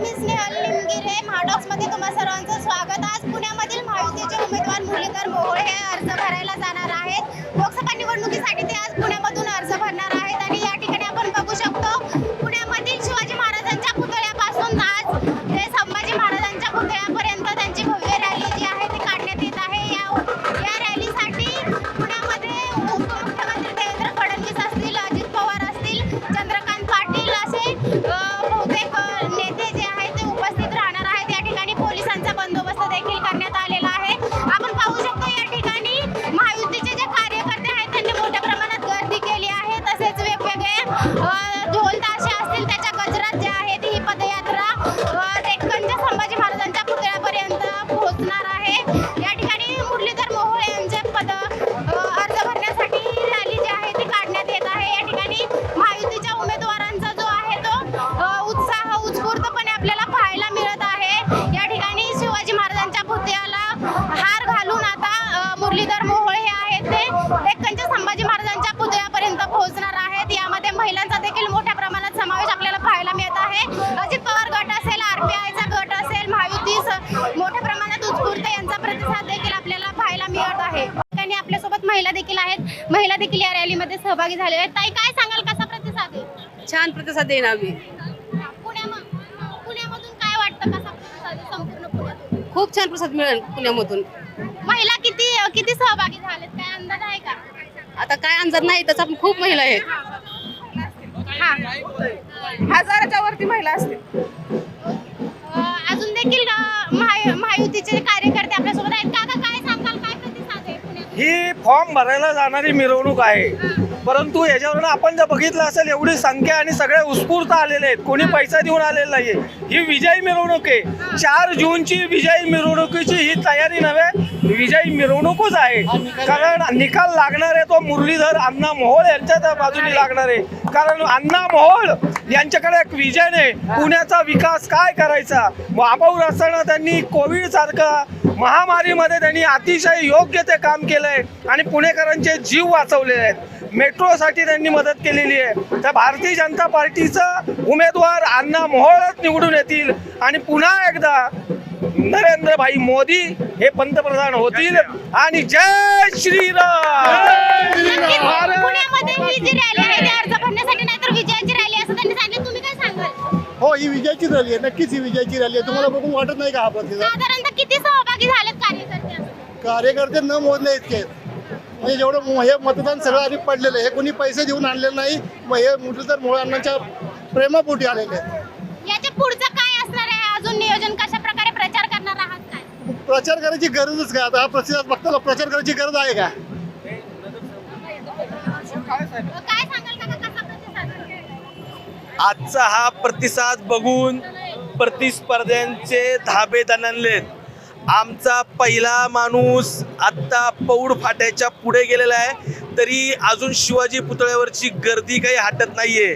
मी स्नेहल लिमगिरे महाडॉक्समध्ये तुम्हा सर्वांचं स्वागत. आज पुण्यामधील महायुतीचे उमेदवार मुरलीधर मोहोळ हे अर्ज भरायला जाणार आहेत. लोकसभा निवडणुकीसाठी ते आज पुण्यामधून अर्ज भरणार आहेत आणि आहे. आणि आपल्यासोबत महिला देखील आहेत. महिला देखील या रॅलीमध्ये सहभागी झालेल्या आहेत. ताई काय सांगाल? कसा प्रतिसाद आहे? छान प्रतिसाद देईन आम्ही. पुण्याम- पुण्यामधून काय वाटतं? कसा प्रतिसाद आहे संपूर्ण पुण्यातून? खूप छान प्रतिसाद मिळेल पुण्यामधून. महिला किती किती सहभागी झालेत? काय अंदाज आहे का? आता काय अंदाज नाही तसं पण खूप महिला आहेत. हा. हजाराच्या वरती महिला असतील. अं, अजून देखील अं, महा- महायुतीचे फॉर्म भरायला जाणारी मिरवणूक आहे. परंतु याच्यावरून आपण जर बघितलं असेल एवढी संख्या आणि सगळे उत्स्फूर्त आलेले आहेत. कोणी पैसा देऊन आलेला नाहीये. ही विजयी मिरवणूक आहे. चार जूनची विजयी मिरवणुकीची ही तयारी नव्हे विजयी मिरवणूकच आहे. कारण निकाल लागणार आहे तो मुरलीधर अण्णा मोहोळ यांच्या बाजूने लागणार आहे. कारण अण्णा मोहोळ यांच्याकडे एक विजन आहे. पुण्याचा विकास काय करायचा? अभाऊ असताना त्यांनी कोविड सारखा महामारीमध्ये त्यांनी अतिशय योग्य ते काम केलंय आणि पुणेकरांचे जीव वाचवलेले आहेत. मेट्रोसाठी त्यांनी मदत केलेली आहे. तर भारतीय जनता पार्टीचा उमेदवार अण्णा मोहोळच निवडून येतील आणि पुन्हा एकदा नरेंद्रभाई मोदी हे पंतप्रधान होतील. आणि जय श्रीराम ही जी रॅली आहे. ती अर्ज भरण्यासाठी नाही तर विजयाची रॅली असं त्यांनी सांगितलं. तुम्ही काय सांगाल? हो ही विजयाची रॅली आहे. नक्कीच ही विजयाची रॅली आहे. तुम्हाला बघून वाटत नाही का हा प्रतिसाद? साधारणतः किती सहभागी झालेत कार्यकर्ते कार्यकर्ते न मोजले इतके आहेत. म्हणजे जेवढं हे मतदान सगळं आधी पडलेलं आहे हे कोणी पैसे देऊन आणलेलं नाही मग हे मुरलीधर मुळांनाच्या प्रेमापोटी आलेले आहेत. याच्या पुढचं काय असणार आहे? अजून नियोजन कशा प्रकारे प्रचार करणार आहात काय? प्रचार करायची गरजच काय? आता हा प्रतिसाद बघताना प्रचार करायची गरज आहे का? काय सांगाल काका? कसा प्रतिसाद? आजचा हा प्रतिसाद बघून प्रतिस्पर्ध्यांचे धाबे दणनलेत आमचा पहिला माणूस आत्ता पौड फाट्याच्या पुढे गेलेला आहे. तरी अजून शिवाजी पुतळ्यावरची गर्दी काही हटत नाहीये.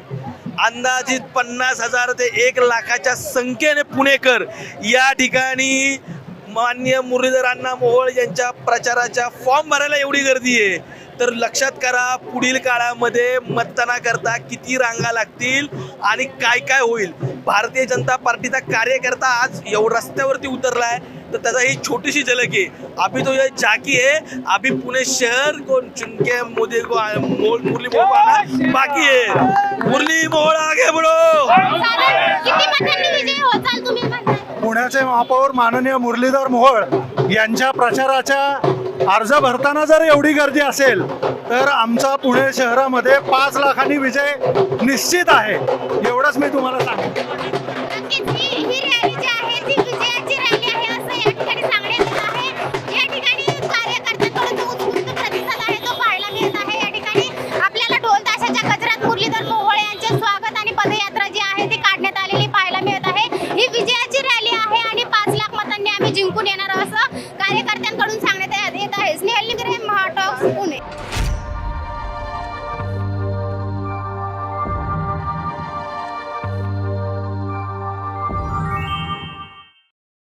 अंदाजित पन्नास हजार ते एक लाखाच्या संख्येने पुणेकर या ठिकाणी मान्य मुरलीधर अण्णा मोहोळ यांच्या प्रचाराच्या फॉर्म भरायला एवढी गर्दी आहे. तर लक्षात करा पुढील काळामध्ये मतदानाकरता किती रांगा लागतील आणि काय काय होईल. भारतीय जनता पार्टीचा कार्यकर्ता आज एवढं रस्त्यावरती उतरलाय तर त्याचा ही छोटीशी झलक आहे. अभी तो ये झाकी आहे. अभी पुणे शहर को चुनके मोदी को मोल मुरली मोहोळ आना बाकी आहे. मुरली मोहोळ आगे बढ़ो. पुण्याचे महापौर माननीय मुरलीधर मोहोळ यांच्या प्रचाराच्या अर्ज भरताना जर एवढी गर्दी असेल तर आमचा पुणे शहरामध्ये पाच लाखांनी विजय निश्चित आहे. एवढंच मी तुम्हाला सांगेन.